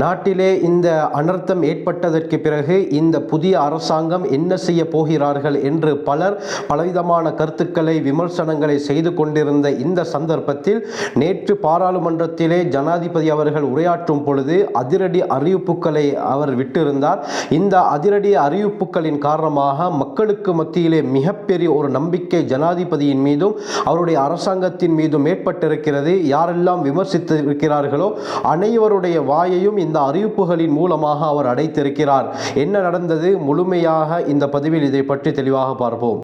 நாட்டிலே இந்த அனர்த்தம் ஏற்பட்டதற்கு பிறகு இந்த புதிய அரசாங்கம் என்ன செய்ய போகிறார்கள் என்று பலர் பலவிதமான கருத்துக்களை விமர்சனங்களை செய்து கொண்டிருந்த இந்த சந்தர்ப்பத்தில் நேற்று பாராளுமன்றத்திலே ஜனாதிபதி அவர்கள் உரையாற்றும் பொழுது அதிரடி அறிவிப்புகளை அவர் விட்டிருந்தார். இந்த அதிரடி அறிவிப்புகளின் காரணமாக மக்களுக்கு மத்தியிலே மிகப்பெரிய ஒரு நம்பிக்கை ஜனாதிபதியின் மீதும் அவருடைய அரசாங்கத்தின் மீதும் ஏற்பட்டிருக்கிறது. யாரெல்லாம் விமர்சித்து இருக்கிறார்களோ அனைவருடைய வாயையும் இந்த அறிவிப்புகளின் மூலமாக அவர் அடைத்திருக்கிறார். என்ன நடந்தது? முழுமையாக இந்த பதிவில் இதை பற்றி தெளிவாக பார்ப்போம்.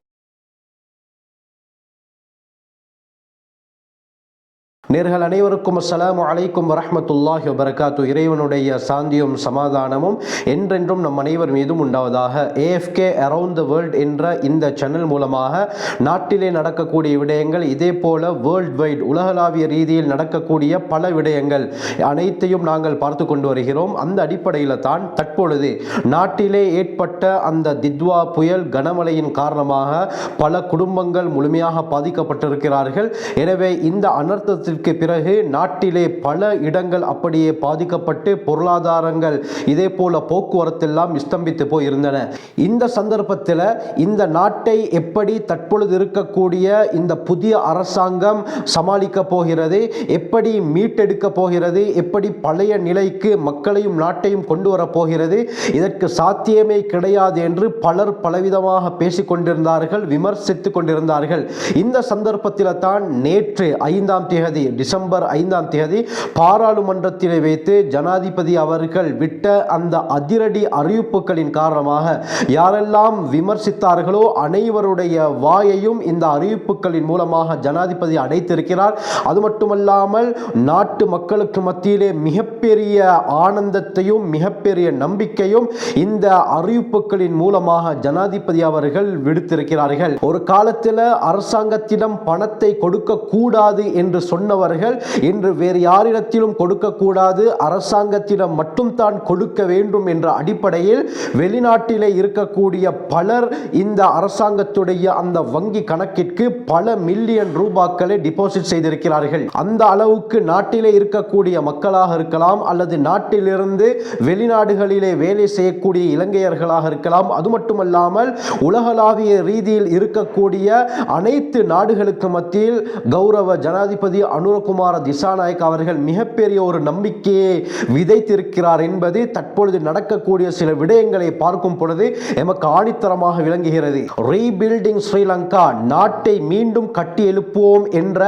நேர்கள் அனைவருக்கும் அஸ்லாம் அலைக்கும் வரமத்துல்லாஹி வபரகாத்து. இறைவனுடைய சாந்தியும் சமாதானமும் என்றென்றும் நம் அனைவர் மீதும் உண்டாவதாக. ஏஎஃப்கே அரவுண்ட் த வேர்ல்ட் என்ற இந்த சேனல் மூலமாக நாட்டிலே நடக்கக்கூடிய விடயங்கள் இதே போல வேர்ல்ட் வைட் உலகளாவிய ரீதியில் நடக்கக்கூடிய பல விடயங்கள் அனைத்தையும் நாங்கள் பார்த்து கொண்டு வருகிறோம். அந்த அடிப்படையில் தான் தற்பொழுது நாட்டிலே ஏற்பட்ட அந்த தித்வா புயல் கனமழையின் காரணமாக பல குடும்பங்கள் முழுமையாக பாதிக்கப்பட்டிருக்கிறார்கள். எனவே இந்த அனர்த்தத்திற்கு பிறகு நாட்டிலே பல இடங்கள் அப்படியே பாதிக்கப்பட்டு பொருளாதாரங்கள் இதே போல போக்குவரத்தெல்லாம் ஸ்தம்பித்து போயிருந்தன. இந்த சந்தர்ப்பத்தில் இந்த நாட்டை எப்படி தற்பொழுது இருக்கக்கூடிய இந்த புதிய அரசாங்கம் சமாளிக்க போகிறது எப்படி மீட்டெடுக்க போகிறது எப்படி பழைய நிலைக்கு மக்களையும் நாட்டையும் கொண்டு வரப் போகிறது இதற்கு சாத்தியமே கிடையாது என்று பலர் பலவிதமாக பேசிக் கொண்டிருந்தார்கள் விமர்சித்துக் கொண்டிருந்தார்கள். இந்த சந்தர்ப்பத்தில் தான் நேற்று ஐந்தாம் தேதி டிசம்பர் ஐந்தாம் தேதி பாராளுமன்றத்திலே வைத்து ஜனாதிபதி அவர்கள் விட்ட அந்த அதிரடி அறிவிப்புகளின் காரணமாக யாரெல்லாம் விமர்சித்தார்களோ அனைவருடைய வாயையும் இந்த அறிவிப்புகளின் மூலமாக ஜனாதிபதி அடைத்திருக்கிறார். அது மட்டுமல்லாமல் நாட்டு மக்களுக்கு மத்தியிலே மிகப்பெரிய ஆனந்தத்தையும் மிகப்பெரிய நம்பிக்கையும் இந்த அறிவிப்புகளின் மூலமாக ஜனாதிபதி அவர்கள் விடுத்திருக்கிறார்கள். ஒரு காலத்தில் அரசாங்கத்திடம் பணத்தை கொடுக்க கூடாது என்று சொன்னவர்கள் இன்று வேறு யாரிடத்திலும் கொடுக்கக்கூடாது அரசாங்கத்திடம் மட்டும் தான் கொடுக்க வேண்டும் என்ற அடிப்படையில் வெளிநாட்டிலே இருக்கக்கூடிய பலர் இந்த அரசாங்கத்துடைய அந்த வங்கி கணக்கிற்கு பல மில்லியன் ரூபாக்களை டிபாசிட் செய்திருக்கிறார்கள். அந்த அளவுக்கு நாட்டிலே இருக்கக்கூடிய மக்களாக இருக்கலாம் அல்லது நாட்டிலிருந்து வெளிநாடுகளிலே வேலை செய்யக்கூடிய இலங்கையர்களாக இருக்கலாம். அது மட்டுமல்லாமல் உலகளாவிய ரீதியில் இருக்கக்கூடிய அனைத்து நாடுகளுக்கு மத்தியில் கௌரவ ஜனாதிபதி அனுரகுமார திசாநாயக் அவர்கள் மிகப்பெரிய ஒரு நம்பிக்கையை விதைத்திருக்கிறார் என்பது தற்பொழுது நடக்கக்கூடிய சில விடயங்களை பார்க்கும் பொழுது எமக்கு ஆணித்தரமாக விளங்குகிறது. ரீபில்டிங் ஸ்ரீலங்கா நாட்டை மீண்டும் கட்டி எழுப்புவோம் என்ற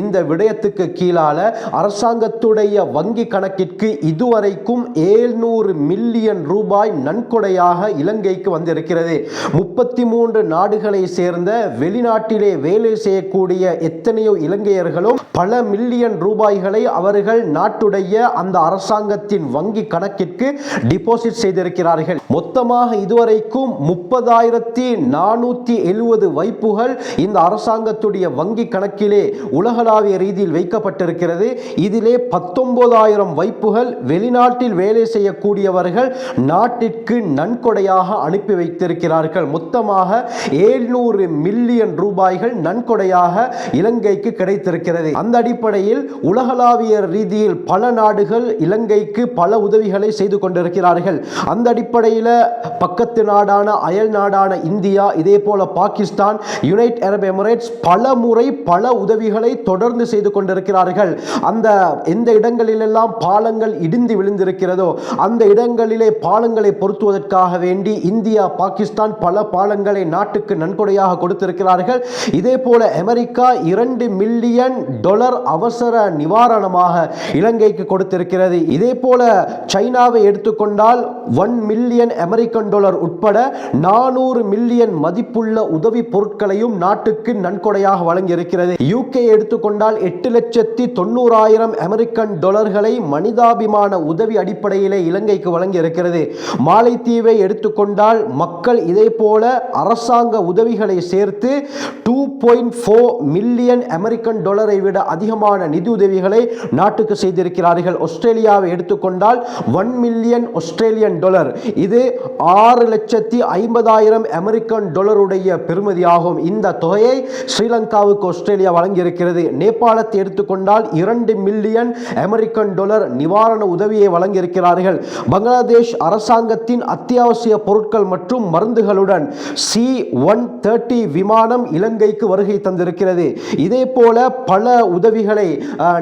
இந்த விடயத்துக்கு கீழால அரசாங்கத்துடைய வங்கி கணக்கிற்கு இதுவரைக்கும் ஏழ்நூறு மில்லியன் ரூபாய் நன்கொடையாக இலங்கைக்கு வந்திருக்கிறது. முப்பத்தி மூன்று நாடுகளை சேர்ந்த வெளிநாட்டிலே வேலை செய்யக்கூடிய எத்தனையோ இலங்கையர்களும் பல மில்லியன் ரூபாய்களை அவர்கள் நாட்டுடைய அந்த அரசாங்கத்தின் வங்கி கணக்கிற்கு டிபாசிட் செய்திருக்கிறார்கள். மொத்தமாக இதுவரைக்கும் முப்பதாயிரத்தி நானூற்றி எழுபது வைப்புகள் இந்த அரசாங்கத்துடைய வங்கி கணக்கிலே உலகளாவிய ரீதியில் வைக்கப்பட்டிருக்கிறது. இதிலே பத்தொன்பதாயிரம் வைப்புகள் வெளிநாட்டில் வேலை செய்யக்கூடியவர்கள் நாட்டிற்கு நன்கொடையாக அனுப்பி வைத்திருக்கிறார்கள். மொத்தமாக ஏழ்நூறு மில்லியன் ரூபாய்கள் நன்கொடையாக இலங்கைக்கு கிடைத்திருக்கிறது. அந்த அடிப்படையில் உலகளாவிய ரீதியில் பல நாடுகள் இலங்கைக்கு பல உதவிகளை செய்து கொண்டிருக்கிறார்கள். அந்த அடிப்படையில் பக்கத்து நாடான அயல் நாடான இந்தியா இதே போல பாகிஸ்தான் யுனைட் அரப் எமிரேட்ஸ் பல முறை பல உதவிகளை தொடர்ந்து செய்து கொண்டிருக்கிறார்கள். அந்த எந்த இடங்களிலெல்லாம் பாலங்கள் இடிந்து விழுந்திருக்கிறதோ அந்த இடங்களிலே பாலங்களை பொருத்துவதற்காக வேண்டி இந்தியா பாகிஸ்தான் பல பாலங்களை நாட்டுக்கு நன்கொடையாக கொடுத்திருக்கிறார்கள். இதே போல அமெரிக்கா இரண்டு மில்லியன் டொலர் அவசர நிவாரணமாக இலங்கைக்கு கொடுத்திருக்கிறது. இதே போல சைனாவை எடுத்துக்கொண்டால் ஒன் மில்லியன் அமெரிக்கன் டாலர் உட்பட நானூறு மில்லியன் மதிப்புள்ள உதவி பொருட்களையும் நாட்டுக்கு நன்கொடையாக வழங்கியிருக்கிறது. யூகே எடுத்துக்கொண்டால் எட்டு லட்சத்தி தொண்ணூறாயிரம் அமெரிக்கன் டாலர்களை மனிதாபிமான உதவி அடிப்படையிலே இலங்கைக்கு வழங்கியிருக்கிறது. மாலைத்தீவை எடுத்துக்கொண்டால் மக்கள் இதே போல அரசாங்க உதவிகளை சேர்த்து two point four million American டாலரை விட அதிக அதிகமான நிதி உதவிகளை நாட்டுக்கு செய்திருக்கிறார்கள். ஆஸ்திரேலியாவை எடுத்துக்கொண்டால் ஒன் மில்லியன் ஆஸ்திரேலியன் டாலர் இது ஆறு லட்சத்தி ஐம்பதாயிரம் அமெரிக்கன் டாலருடைய பெறுமதியாகும். இந்த தொகையை ஸ்ரீலங்காவுக்கு ஆஸ்திரேலியா வழங்கியிருக்கிறது. நேபாளத்தை எடுத்துக்கொண்டால் இரண்டு மில்லியன் அமெரிக்கன் டாலர் நிவாரண உதவியை வழங்கியிருக்கிறார்கள். பங்களாதேஷ் அரசாங்கத்தின் அத்தியாவசிய பொருட்கள் மற்றும் மருந்துகளுடன் சி ஒன் தேர்ட்டி விமானம் இலங்கைக்கு வருகை தந்திருக்கிறது. இதே போல பல உதவி உதவிகளை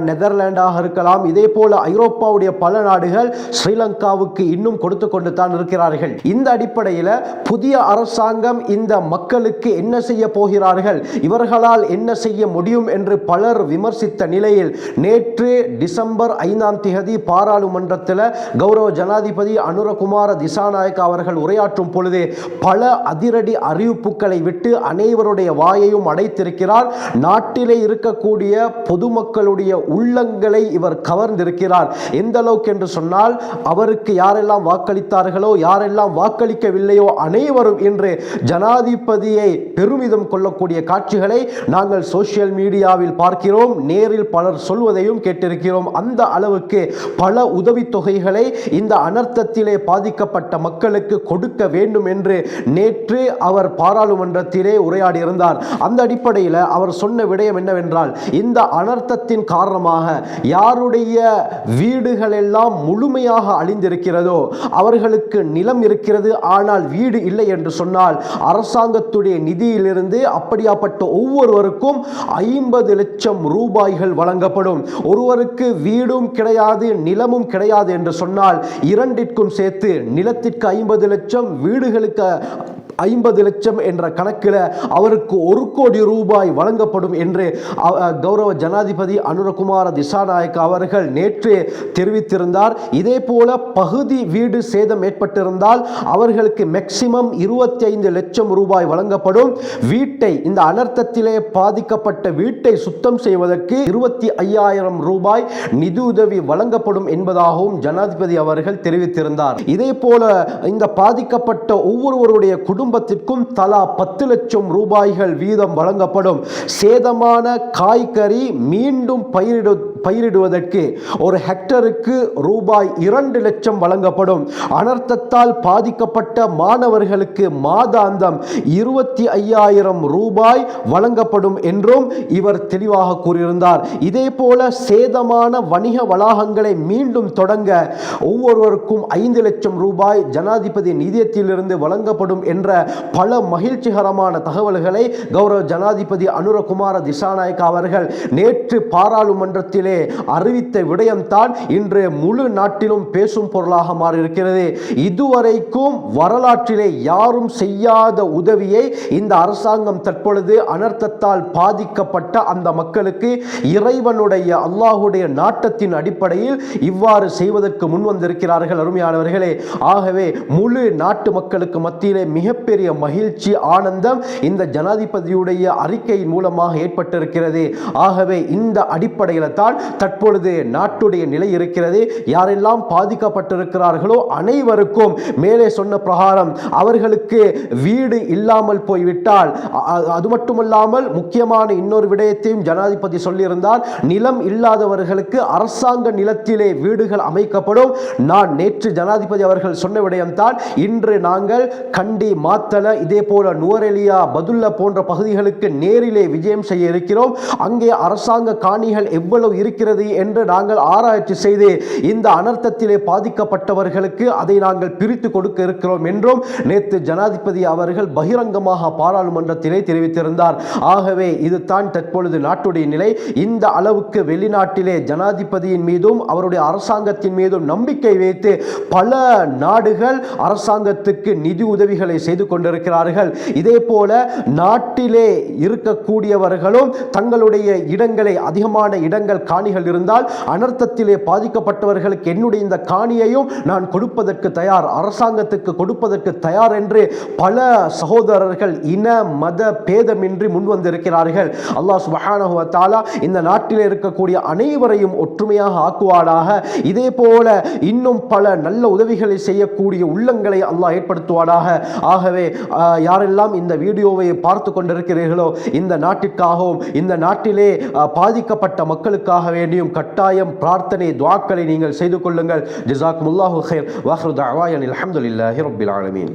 நெதர்லாண்டாக இருக்கலாம். இதே போல ஐரோப்பாவுடைய பல நாடுகள் ஸ்ரீலங்காவுக்கு இன்னும் கொடுத்து கொண்டு தான் இருக்கிறார்கள். இந்த அடிப்படையில் புதிய அரசாங்கம் இந்த மக்களுக்கு என்ன செய்ய போகிறார்கள்? இவர்களால் என்ன செய்ய முடியும் என்று பலர் விமர்சித்த நிலையில் நேற்று டிசம்பர் ஐந்தாம் தேதி பாராளுமன்றத்தில் கௌரவ ஜனாதிபதி அனுரகுமார திசாநாயக் அவர்கள் உரையாற்றும் பொழுது பல அதிரடி அறிவிப்புகளை விட்டு அனைவருடைய வாயையும் அடைத்திருக்கிறார். நாட்டிலே இருக்கக்கூடிய பொதுமக்களுடைய உள்ளங்களை இவர் கவர்ந்திருக்கிறார். எந்த அளவுக்கு என்று சொன்னால் அவருக்கு யாரெல்லாம் வாக்களித்தார்களோ யாரெல்லாம் வாக்களிக்கவில்லையோ அனைவரும் இன்று ஜனாதிபதியை பெருமிதம் கொள்ளக்கூடிய காட்சிகளை நாங்கள் சோசியல் மீடியாவில் பார்க்கிறோம். நேரில் பலர் சொல்வதையும் கேட்டிருக்கிறோம். அந்த அளவுக்கு பல உதவித்தொகைகளை இந்த அனர்த்தத்திலே பாதிக்கப்பட்ட மக்களுக்கு கொடுக்க வேண்டும் என்று நேற்று அவர் பாராளுமன்றத்திலே உரையாடியிருந்தார். அந்த அடிப்படையில் அவர் சொன்ன விடயம் என்னவென்றால் இந்த அனர்த்தத்தின் காரணமாக யாருடைய வீடுகள் எல்லாம் முழுமையாக அழிந்திருக்கிறதோ அவர்களுக்கு நிலம் இருக்கிறது ஆனால் வீடு இல்லை என்று சொன்னால் அரசாங்கத்துடைய நிதியிலிருந்து அப்படியாப்பட்ட ஒவ்வொருவருக்கும் ஐம்பது லட்சம் ரூபாய்கள் வழங்கப்படும். ஒருவருக்கு வீடும் கிடையாது நிலமும் கிடையாது என்று சொன்னால் இரண்டிற்கும் சேர்த்து நிலத்திற்கு ஐம்பது லட்சம் வீடுகளுக்கு ஐம்பது லட்சம் என்ற கணக்கில் அவருக்கு ஒரு கோடி ரூபாய் வழங்கப்படும் என்று கௌரவ ஜனாதிபதி அனுரகுமார திசாநாயக் அவர்கள் நேற்று தெரிவித்திருந்தார். இதே போல பகுதி வீடு சேதம் ஏற்பட்டிருந்தால் அவர்களுக்கு மேக்சிமம் இருபத்தி ஐந்து லட்சம் ரூபாய் வழங்கப்படும். வீட்டை இந்த அனர்த்தத்திலே பாதிக்கப்பட்ட வீட்டை சுத்தம் செய்வதற்கு இருபத்தி ஐயாயிரம் ரூபாய் நிதியுதவி வழங்கப்படும் என்பதாகவும் ஜனாதிபதி அவர்கள் தெரிவித்திருந்தார். இதே போல இந்த பாதிக்கப்பட்ட ஒவ்வொருவருடைய குடும்ப குடும்பத்திற்கும் தலா பத்து லட்சம் ரூபாய்கள் வீதம் வழங்கப்படும். சேதமான காய்கறி மீண்டும் பயிரிடு பயிரிடுவதற்கு ஒரு ஹெக்டருக்கு ரூபாய் இரண்டு லட்சம் வழங்கப்படும். அனர்த்தத்தால் பாதிக்கப்பட்ட மாணவர்களுக்கு மாதாந்தம் இருபத்தி ஐயாயிரம் ரூபாய் வழங்கப்படும் என்றும் இவர் தெளிவாக கூறியிருந்தார். இதே போல சேதமான வணிக வளாகங்களை மீண்டும் தொடங்க ஒவ்வொருவருக்கும் ஐந்து லட்சம் ரூபாய் ஜனாதிபதி நிதியத்திலிருந்து வழங்கப்படும் என்ற பல மகிழ்ச்சிகரமான தகவல்களை கௌரவ ஜனாதிபதி அனுரகுமார திசாநாயக் அவர்கள் நேற்று பாராளுமன்றத்திலே அறிவித்த விடயம்தான் இன்று முழு நாட்டிலும் பேசும் பொருளாக மாறியிருக்கிறது. இதுவரைக்கும் வரலாற்றிலே யாரும் செய்யாத உதவியை இந்த அரசாங்கம் தற்பொழுது அனர்த்தத்தால் பாதிக்கப்பட்ட அந்த மக்களுக்கு இறைவனுடைய அல்லாஹுடைய நாட்டத்தின் அடிப்படையில் இவ்வாறு செய்வதற்கு முன் வந்திருக்கிறார்கள் அருமையானவர்களே. ஆகவே முழு நாட்டு மக்களுக்கு மத்தியிலே மிக மிகப்பெரிய மகிழ்ச்சி ஆனந்தம் இந்த ஜனாதிபதியுடைய அறிக்கையின் மூலமாக ஏற்பட்டிருக்கிறது. ஆகவே இந்த அடிப்படையில் தான் தற்பொழுது நாட்டுடைய நிலை இருக்கிறது. யாரெல்லாம் பாதிக்கப்பட்டிருக்கிறார்களோ அனைவருக்கும் மேலே சொன்ன பிரகாரம் அவர்களுக்கு வீடு இல்லாமல் போய்விட்டால் அது மட்டுமல்லாமல் முக்கியமான இன்னொரு விடயத்தையும் ஜனாதிபதி சொல்லியிருந்தார். நிலம் இல்லாதவர்களுக்கு அரசாங்க நிலத்திலே வீடுகள் அமைக்கப்படும். நான் நேற்று ஜனாதிபதி அவர்கள் சொன்ன விடயம்தான் இன்று நாங்கள் கண்டி மா மாத்தல இதே போல நுவரெலியா பதுல்ல போன்ற பகுதிகளுக்கு நேரிலே விஜயம் செய்ய இருக்கிறோம். அங்கே அரசாங்க காணிகள் எவ்வளவு இருக்கிறது என்று நாங்கள் ஆராய்ச்சி செய்து இந்த அனர்த்தத்திலே பாதிக்கப்பட்டவர்களுக்கு அதை நாங்கள் பிரித்து கொடுக்க இருக்கிறோம் என்றும் நேற்று ஜனாதிபதி அவர்கள் பகிரங்கமாக பாராளுமன்றத்திலே தெரிவித்திருந்தார். ஆகவே இதுதான் தற்பொழுது நாட்டுடைய நிலை. இந்த அளவுக்கு வெளிநாட்டிலே ஜனாதிபதியின் மீதும் அவருடைய அரசாங்கத்தின் மீதும் நம்பிக்கை வைத்து பல நாடுகள் அரசாங்கத்துக்கு நிதி உதவிகளை செய்து கொண்டிருக்கிறார்கள் இதே போல நாட்டிலே இருக்கக்கூடியவர்களும் தங்களுடைய இடங்களை அதிகமான இடங்கள் காணிகள் இருந்தால் அனர்த்தத்திலே பாதிக்கப்பட்டவர்களுக்கு என்னுடைய இந்த காணியையும் நான் கொடுப்பதற்கு தயார் அரசாங்கத்துக்கு கொடுப்பதற்கு தயார் என்று பல சகோதரர்கள் இன மத பேதமின்றி முன் வந்திருக்கிறார்கள் அல்லாஹ் சுப்ஹானஹு இந்த நாட்டில் இருக்கக்கூடிய அனைவரையும் ஒற்றுமையாக ஆக்குவானாக. இதே போல இன்னும் பல நல்ல உதவிகளை செய்யக்கூடிய உள்ளங்களை அல்லாஹ் ஏற்படுத்துவானாக. ஆகவே ஆஹ், யாரெல்லாம் இந்த வீடியோவை பார்த்து கொண்டிருக்கிறீர்களோ இந்த நாட்டிற்காகவும் இந்த நாட்டிலே பாதிக்கப்பட்ட மக்களுக்காக வேண்டியும் கட்டாயம் பிரார்த்தனை துவாக்களை நீங்கள் செய்து கொள்ளுங்கள். ஜிசாக்குமுல்லாஹு ஹைர் வாஹ்ரு தஅவாயன். அல்ஹம்துலில்லாஹி ரபில் ஆலமீன்.